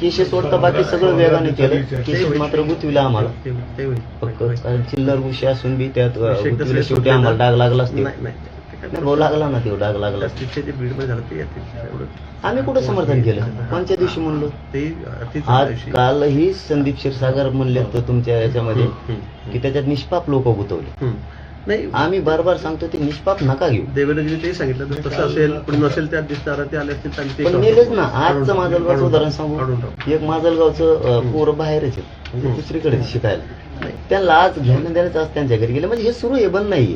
Cases सोडता बाकी सगळं वेगाने केलं. केसेस मात्र गुतविला आम्हाला. फक्त कारण चिल्लर गुशी असून बी त्यात गुतविला शेवटी आम्हाला डाग लागलाच ते नाही नाही. ते काय नाही, भाऊ लागला ना ते डाग लागला आम्ही कुठं समर्थन केलं? कोणत्या दिवशी म्हणलो? आज. कालही संदीप क्षीरसागर म्हणले तर तुमच्या याच्यामध्ये की त्याच्यात निष्पाप लोक गुतवले. नाही. आम्ही बार बार सांगतो ते निष्पाप नका घेऊ. देवेंद्रजीने ते सांगितलं तसं असेल पण नसेल त्यात दिसणार ते आले असतील ते पण नेलेच ना. आजचं माजलगावचं. उदाहरण सांगू. एक माजलगावचं पोरं बाहेरच आहेत. म्हणजे. दुसरीकडे शिकायला. त्यांना आज घेणं देण्याचं आज त्यांच्या घरी गेलं. म्हणजे हे सुरू आहे बंद नाही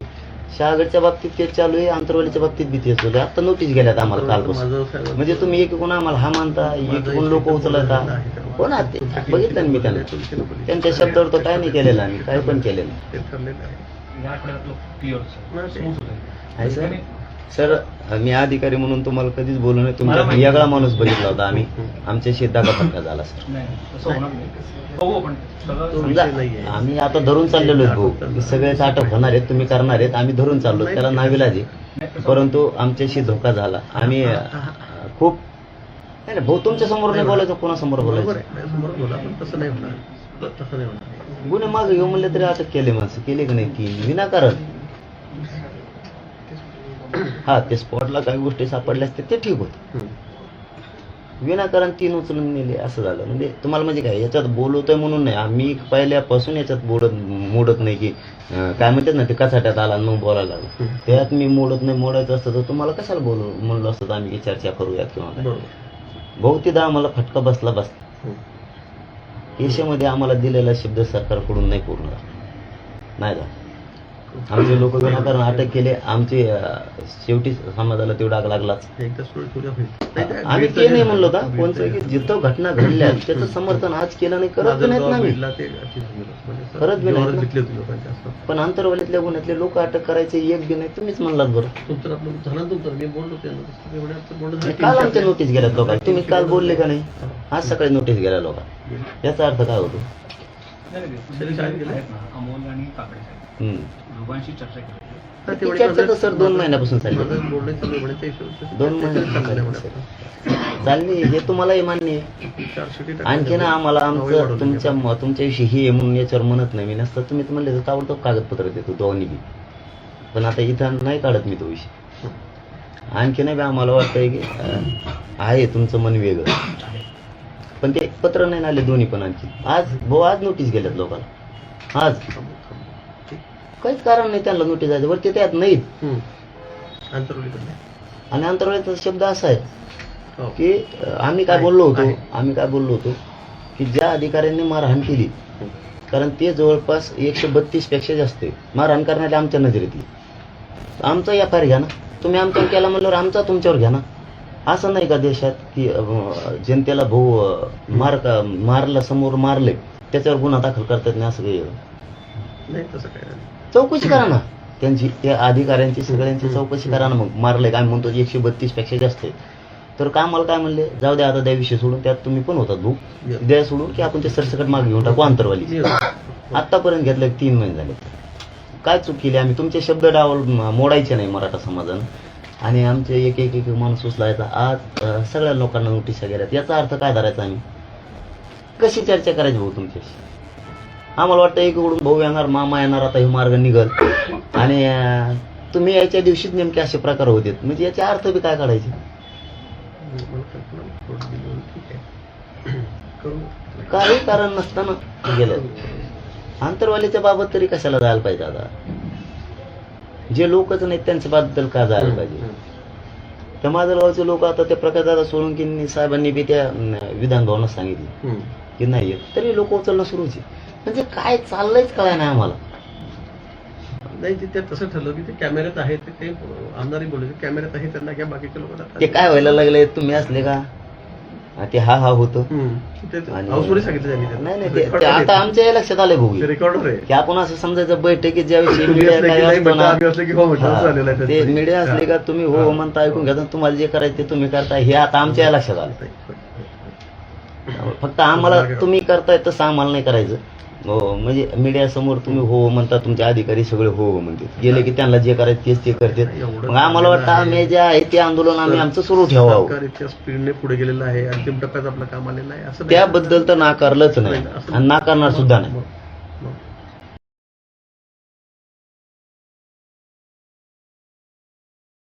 शहागडच्या बाबतीत तेच चालू आहे. आंतरवालीच्या बाबतीत बी तेच चालू आहे आता नोटीस गेल्यात आम्हाला कालपासून. माझं साहेब- म्हणजे तुम्ही एक कोण आम्हाला हा मानता एक कोण लोक उचलता? हो ना ते? बघितलं मी त्यांना. त्यांच्या शब्दावर तर काय नाही केलेलं. आम्ही काय पण केलेलं. ते आहे. या क्लिअर स्मूथ होतं. सर? सर मी अधिकारी म्हणून तुम्हाला कधीच बोलू नये तुमचा. वेगळा माणूस बघितला होता आम्ही. आमच्या शेताचा फटका झाला सर. नाही तसं होणार नाही. बघू आपण. सगळं तो समजा विषय नाहीये. आम्ही आता धरून चाललेलो भाऊ. की सगळेच अटक होणार आहेत. तुम्ही करणार आहेत. आम्ही धरून चाललो त्याला नाविलाज परंतु आमच्याशी धोका झाला. आम्ही खूप नाही नाही, भाऊ तुमच्यासमोर नाही बोलायचं. कोणासमोर बोलायचं? तसं नाही होणार. तसं नाही होणार. गुन्हे मागे घेऊ म्हणले तरी अटक केले माणसं. केले की नाही? की विनाकारण. हा ते स्पॉटला काही गोष्टी सापडल्या असते ते ठीक होतं. विनाकारण तीन उचलून नेले असं झालं. म्हणजे तुम्हाला म्हणजे काय याच्यात बोलवतोय म्हणून नाही. आम्ही पहिल्यापासून याच्यात बोलत मोडत नाही की काय म्हणतात ना ते कचाट्यात आला मग बोलायला लागला. त्यात मी मोडत नाही मोडायचं असतं तर तुम्हाला कशाला बोलू म्हणलं असतं तर आम्ही चर्चा करूयात किंवा बहुतेकदा आम्हाला फटका बसला बसला. हम्म. आम्हाला दिलेला शब्द सरकारकडून नाही पूर्ण झाला. नाही झाला आमचे लोक विनाकारण अटक केले आमचे शेवटी समाजाला तेवढा आग लागलाच. आम्ही ते नाही म्हणलो होता कोणचं की जिथं घटना घडल्या त्याचं समर्थन आज केलं नाही करत बी नाहीत ना मी. म्हणजे करत बी पण आंतरवालीतल्या गुन्ह्यातले लोक अटक करायचे एक बी नाही तुम्हीच म्हणलात बरं. त्यांना. काल आमच्या नोटीस गेल्यात लोकांना तुम्ही काल बोलले का नाही. आज सकाळी नोटीस गेल्या लोकांना. याचा अर्थ काय होतो? अमोल आणि काकडे साहेब दोघांशी चर्चा केली ती चर्चा तर सर दोन महिन्यापासून चालली. दोन चालली हे तुम्हालाही मान्य आहे आणखी ना आम्हाला आमचं तुमच्या तुमच्याविषयी हे म्हणून याच्यावर म्हणत नाही मी नसतं तुम्ही तर म्हणले तर ताबडतोब कागदपत्र देतो दोन्ही बी पण आता इथं नाही काढत मी तो विषय आणखी नाही आम्हाला वाटतंय की आहे तुमचं मन वेगळं पण ते पत्र नाही आले दोन्ही पण आणखी आज भाऊ आज नोटीस गेल्यात लोकांना. आज. काहीच कारण नाही त्यांना नोटीस जायचं वरती त्यात नाहीत. आंतरवलीकडे आणि अंतर्वाळीचा शब्द असा आहे हो. की अं, आम्ही काय बोललो होतो? आहे. आम्ही काय बोललो होतो? की ज्या अधिकाऱ्यांनी मारहाण केली कारण ते जवळपास एकशे बत्तीसपेक्षा जास्त आहे. मारहाण करणारे आमच्या नजरेतली. आमचा एफ आय घ्या ना. तुम्ही आमच्यावर केला म्हणल्यावर आमचा तुमच्यावर घ्या ना. असं नाही का देशात की जनतेला भाऊ मार मारला समोर मारले त्याच्यावर गुन्हा दाखल करतात नाही असं काही? तसं काय चौकशी करा ना. त्यांची त्या अधिकाऱ्यांची सगळ्यांची चौकशी करा ना मग. मारले काय म्हणतो एकशे बत्तीसपेक्षा जास्त आहे. तर काय मला काय म्हणले? जाऊ द्या आता त्या विषय सोडून त्यात तुम्ही पण होतात Yes. द्या सोडून की आपण ते सरसकट मागे घेऊन टाकू अंतरवाली. आतापर्यंत घेतलं तीन महिने झाले. काय चूक केली? आम्ही तुमचे शब्द डावल मोडायचे नाही मराठा समाजानं. आणि आमचे एक एक एक माणूस उचलायचा आज सगळ्या लोकांना नोटीस गेल्यात याचा अर्थ काय धरायचा आम्ही? कशी चर्चा करायची भाऊ तुमच्याशी? आम्हाला वाटतं एकीकडून भाऊ येणार मामा येणार आता हे मार्ग निघल. आणि तुम्ही यायच्या दिवशीच नेमके असे प्रकार होते म्हणजे याचे अर्थ बी काय काढायचे? काही कारण नसताना गेलं. अंतरवालीच्या बाबत तरी कशाला जायला पाहिजे आता? जे लोकच नाहीत त्यांच्या बद्दल का जायला पाहिजे? त्या माजलगावचे लोक आता त्या प्रकाशदादा सोळंकी साहेबांनी बी त्या विधान भवनात सांगितले. की नाही येत तरी लोक उचलणं सुरूच म्हणजे काय चाललंयच कळाय नाही आम्हाला. नाही ते तसं ठरलं की ते कॅमेऱ्यात आहे ते ते आमदारही बोलले कॅमेऱ्यात आहे त्यांना घ्या बाकीचे लोक ते काय व्हायला लागले? तुम्ही असले का? ते हा हा होतं. नाही ते- आता आमच्या या लक्षात आले भाऊ की आपण असं समजायचं बैठकीत ज्याविषयी मीडिया. ते मीडिया असले का तुम्ही हो हा. म्हणता ऐकून घेता तुम्हाला जे करायचं ते तुम्ही करताय. हे आता आमच्या या लक्षात आलं फक्त आम्हाला तुम्ही करताय तसं आम्हाला नाही करायचं. हो म्हणजे मीडिया समोर तुम्ही हो म्हणता तुमचे अधिकारी सगळे हो म्हणतात. गेले की त्यांना जे करायचं तेच ते करतात. मग आम्हाला वाटतं. आम्ही जे आहे ते आंदोलन आम्ही आमचं सुरू ठेवावं. इतक्या स्पीडने पुढे गेलेलं आहे अंतिम टप्प्यात आपलं काम आलेलं आहे असं. त्याबद्दल तर नाकारलंच नाही. आणि नाकारणार सुद्धा नाही.